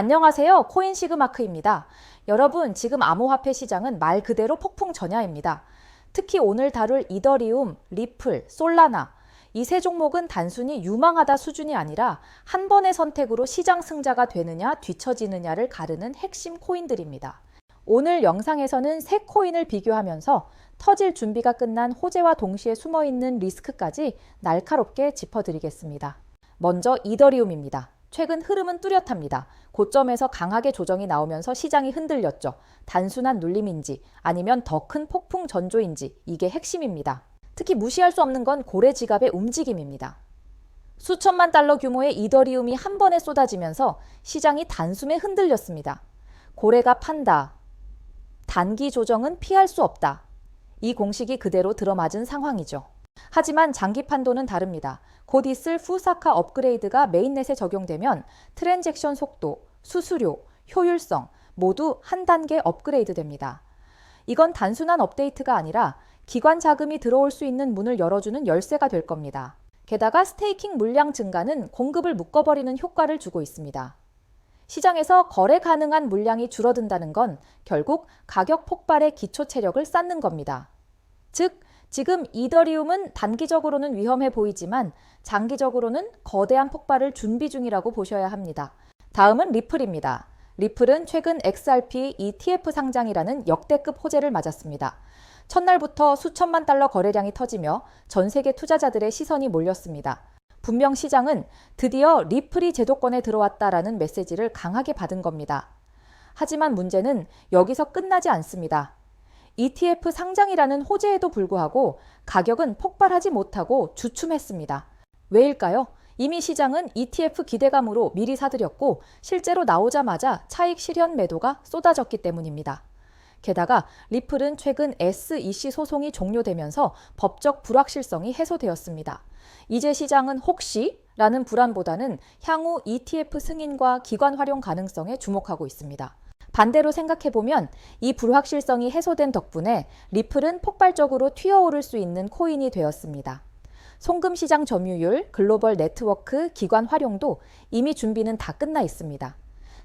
안녕하세요. 코인 시그마크입니다. 여러분, 지금 암호화폐 시장은 말 그대로 폭풍 전야입니다. 특히 오늘 다룰 이더리움, 리플, 솔라나 이 세 종목은 단순히 유망하다 수준이 아니라 한 번의 선택으로 시장 승자가 되느냐 뒤처지느냐를 가르는 핵심 코인들입니다. 오늘 영상에서는 세 코인을 비교하면서 터질 준비가 끝난 호재와 동시에 숨어 있는 리스크까지 날카롭게 짚어드리겠습니다. 먼저 이더리움입니다. 최근 흐름은 뚜렷합니다. 고점에서 강하게 조정이 나오면서 시장이 흔들렸죠. 단순한 눌림인지 아니면 더 큰 폭풍 전조인지 이게 핵심입니다. 특히 무시할 수 없는 건 고래 지갑의 움직임입니다. 수천만 달러 규모의 이더리움이 한 번에 쏟아지면서 시장이 단숨에 흔들렸습니다. 고래가 판다. 단기 조정은 피할 수 없다. 이 공식이 그대로 들어맞은 상황이죠. 하지만 장기 판도는 다릅니다. 곧 있을 후사카 업그레이드가 메인넷에 적용되면 트랜잭션 속도, 수수료, 효율성 모두 한 단계 업그레이드 됩니다. 이건 단순한 업데이트가 아니라 기관 자금이 들어올 수 있는 문을 열어주는 열쇠가 될 겁니다. 게다가 스테이킹 물량 증가는 공급을 묶어버리는 효과를 주고 있습니다. 시장에서 거래 가능한 물량이 줄어든다는 건 결국 가격 폭발의 기초 체력을 쌓는 겁니다. 즉, 지금 이더리움은 단기적으로는 위험해 보이지만 장기적으로는 거대한 폭발을 준비 중이라고 보셔야 합니다. 다음은 리플입니다. 리플은 최근 XRP ETF 상장이라는 역대급 호재를 맞았습니다. 첫날부터 수천만 달러 거래량이 터지며 전 세계 투자자들의 시선이 몰렸습니다. 분명 시장은 드디어 리플이 제도권에 들어왔다라는 메시지를 강하게 받은 겁니다. 하지만 문제는 여기서 끝나지 않습니다. ETF 상장이라는 호재에도 불구하고 가격은 폭발하지 못하고 주춤했습니다. 왜일까요? 이미 시장은 ETF 기대감으로 미리 사들였고 실제로 나오자마자 차익 실현 매도가 쏟아졌기 때문입니다. 게다가 리플은 최근 SEC 소송이 종료되면서 법적 불확실성이 해소되었습니다. 이제 시장은 혹시 라는 불안보다는 향후 ETF 승인과 기관 활용 가능성에 주목하고 있습니다. 반대로 생각해보면 이 불확실성이 해소된 덕분에 리플은 폭발적으로 튀어오를 수 있는 코인이 되었습니다. 송금 시장 점유율, 글로벌 네트워크, 기관 활용도 이미 준비는 다 끝나 있습니다.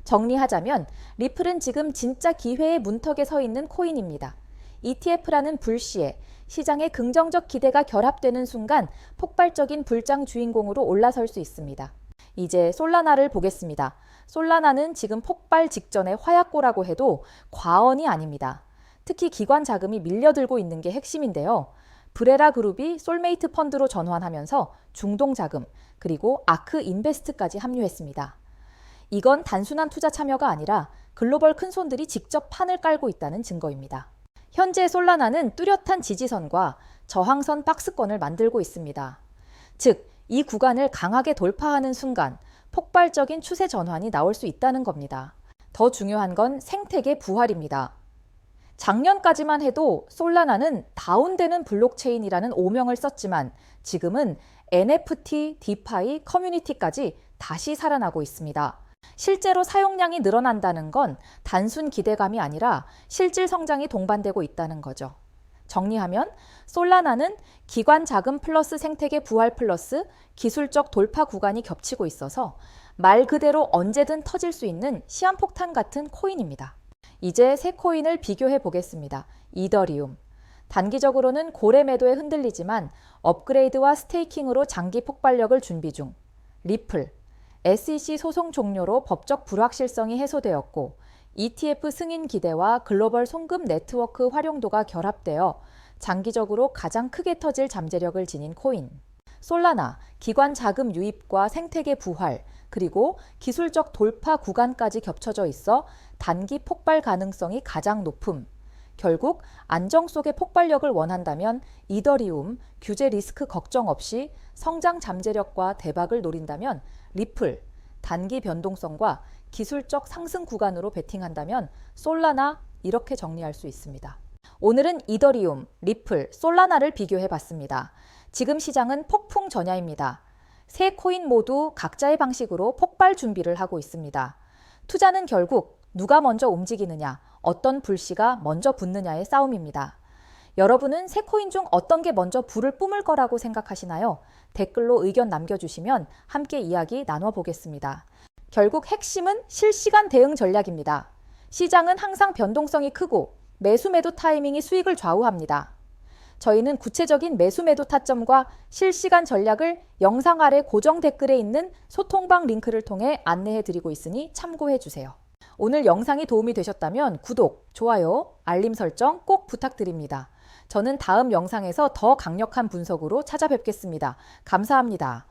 정리하자면 리플은 지금 진짜 기회의 문턱에 서 있는 코인입니다. ETF라는 불시에 시장의 긍정적 기대가 결합되는 순간 폭발적인 불장 주인공으로 올라설 수 있습니다. 이제 솔라나를 보겠습니다. 솔라나는 지금 폭발 직전의 화약고라고 해도 과언이 아닙니다. 특히 기관 자금이 밀려들고 있는 게 핵심인데요. 브레라 그룹이 솔메이트 펀드로 전환하면서 중동 자금 그리고 아크 인베스트까지 합류했습니다. 이건 단순한 투자 참여가 아니라 글로벌 큰손들이 직접 판을 깔고 있다는 증거입니다. 현재 솔라나는 뚜렷한 지지선과 저항선 박스권을 만들고 있습니다. 즉, 이 구간을 강하게 돌파하는 순간 폭발적인 추세 전환이 나올 수 있다는 겁니다. 더 중요한 건 생태계 부활입니다. 작년까지만 해도 솔라나는 다운되는 블록체인이라는 오명을 썼지만 지금은 NFT, 디파이, 커뮤니티까지 다시 살아나고 있습니다. 실제로 사용량이 늘어난다는 건 단순 기대감이 아니라 실질 성장이 동반되고 있다는 거죠. 정리하면 솔라나는 기관 자금 플러스 생태계 부활 플러스 기술적 돌파 구간이 겹치고 있어서 말 그대로 언제든 터질 수 있는 시한폭탄 같은 코인입니다. 이제 새 코인을 비교해 보겠습니다. 이더리움. 단기적으로는 고래 매도에 흔들리지만 업그레이드와 스테이킹으로 장기 폭발력을 준비 중. 리플. SEC 소송 종료로 법적 불확실성이 해소되었고 ETF 승인 기대와 글로벌 송금 네트워크 활용도가 결합되어 장기적으로 가장 크게 터질 잠재력을 지닌 코인. 솔라나, 기관 자금 유입과 생태계 부활, 그리고 기술적 돌파 구간까지 겹쳐져 있어 단기 폭발 가능성이 가장 높음. 결국 안정 속의 폭발력을 원한다면 이더리움, 규제 리스크 걱정 없이 성장 잠재력과 대박을 노린다면 리플, 단기 변동성과 기술적 상승 구간으로 베팅한다면 솔라나 이렇게 정리할 수 있습니다. 오늘은 이더리움, 리플, 솔라나를 비교해 봤습니다. 지금 시장은 폭풍 전야입니다. 세 코인 모두 각자의 방식으로 폭발 준비를 하고 있습니다. 투자는 결국 누가 먼저 움직이느냐, 어떤 불씨가 먼저 붙느냐의 싸움입니다. 여러분은 새 코인 중 어떤 게 먼저 불을 뿜을 거라고 생각하시나요? 댓글로 의견 남겨주시면 함께 이야기 나눠 보겠습니다. 결국 핵심은 실시간 대응 전략입니다. 시장은 항상 변동성이 크고 매수 매도 타이밍이 수익을 좌우합니다. 저희는 구체적인 매수 매도 타점과 실시간 전략을 영상 아래 고정 댓글에 있는 소통방 링크를 통해 안내해 드리고 있으니 참고해 주세요. 오늘 영상이 도움이 되셨다면 구독, 좋아요, 알림 설정 꼭 부탁드립니다. 저는 다음 영상에서 더 강력한 분석으로 찾아뵙겠습니다. 감사합니다.